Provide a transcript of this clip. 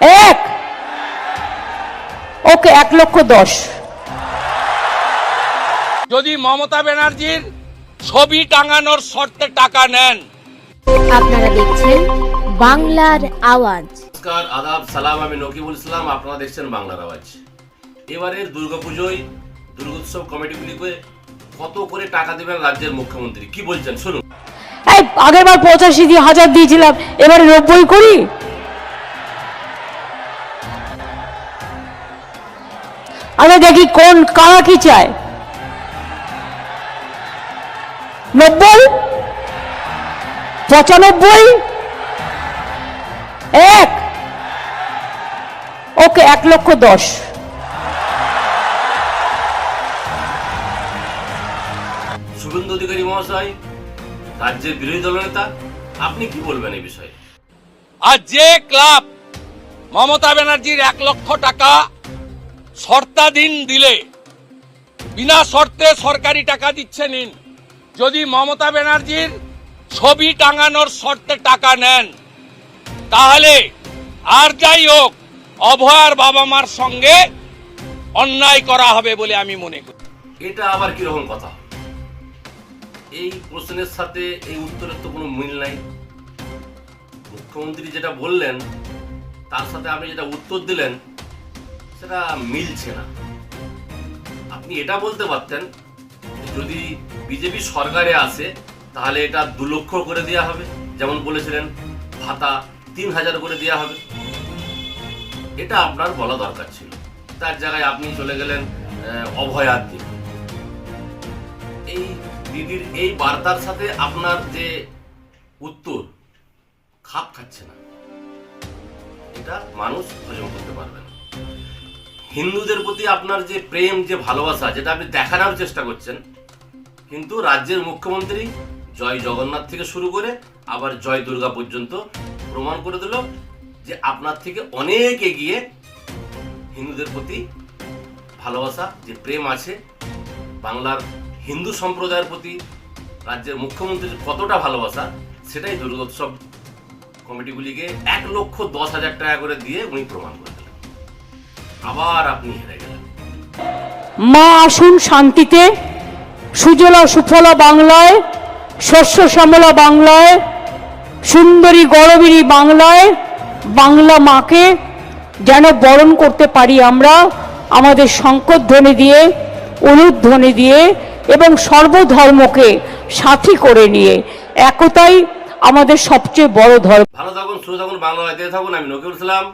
এক। ওকে এক লক্ষ দশ। যদি মমতা ব্যানার্জির ছবি টাঙানোর শর্তে টাকা নেন। আপনারা দেখছেন বাংলার আওয়াজ। নমস্কার আদাব সালাম আমি নকিবুল ইসলাম আপনারা দেখছেন বাংলার আওয়াজ। এবারের দুর্গাপুজোয় দুর্গোৎসব কমিটিগুলিকে কত করে টাকা দেবেন রাজ্যের মুখ্যমন্ত্রী? কি বলছেন? শুনুন। এই আগের বার পঁচাশি দিয়ে হাজার দিয়েছিলাম এবারে নব্বই করি? আরে দেখি কোন কারা কি চায়। নব্বই? পঁচানব্বই? এক? ওকে এক লক্ষ দশ। শুভেন্দু অধিকারী মহাশয় রাজ্যের বিরোধী দলনেতা আপনি কি বলবেন এই বিষয়ে? আর যে ক্লাব মমতা ব্যানার্জির এক লক্ষ টাকা শর্তাধীন দিলে, বিনা শর্তে সরকারি টাকা দিচ্ছে নিন। যদি মমতা ব্যানার্জির ছবি টাঙানোর শর্তে টাকা নেন, তাহলে আর যাই হোক, অভয়ার বাবা মার সঙ্গে অন্যায় করা হবে বলে আমি মনে করি। এটা আবার কীরকম কথা? এই প্রশ্নের সাথে এই উত্তরের তো কোনো মিল নাই। মুখ্যমন্ত্রী যেটা বললেন, তার সাথে আপনি যেটা উত্তর দিলেন সেটা মিলছে না। আপনি এটা বলতে পারতেন যদি বিজেপি সরকারে আসে, তাহলে এটা দু লক্ষ করে দেওয়া হবে। যেমন বলেছিলেন, ভাতা তিন হাজার করে দেওয়া হবে। এটা আপনার বলা দরকার ছিল। তার জায়গায় আপনি চলে গেলেন অভয়ার দিকে। এই দিদির এই বার্তার সাথে আপনার যে উত্তর, খাপ খাচ্ছে না। এটা মানুষ হজম করতে পারবে না। হিন্দুদের প্রতি আপনার যে প্রেম, যে ভালোবাসা, যেটা আপনি দেখানোর চেষ্টা করছেন, কিন্তু রাজ্যের মুখ্যমন্ত্রী জয় জগন্নাথ থেকে শুরু করে আবার জয় দুর্গা পর্যন্ত প্রমাণ করে দিল যে আপনার থেকে অনেক এগিয়ে হিন্দুদের প্রতি ভালোবাসা, যে প্রেম আছে, বাংলার হিন্দু সম্প্রদায়ের প্রতি রাজ্যের মুখ্যমন্ত্রীর কতটা ভালোবাসা, সেটাই দুর্গোৎসব কমিটিগুলিকে এক লক্ষ দশ হাজার টাকা করে দিয়ে উনি প্রমাণ করে দিলেন আবার আপনি হেরে গেলেন। মা আসুন শান্তিতে। সুজলা সুফলা বাংলায় শস্য শ্যামলা বাংলায় সুন্দরী গরবিনী বাংলায় বাংলা মাকে যেন বরণ করতে পারি আমরা আমাদের শঙ্করধ্বনি দিয়ে অনুধ্বনি দিয়ে এবং সর্বধর্মকে সাথী করে নিয়ে। একতাই আমাদের সবচেয়ে বড় ধর্ম। ভালো থাকুন সুস্থ থাকুন বাংলা থাকুন আমি নকিবুল ইসলাম।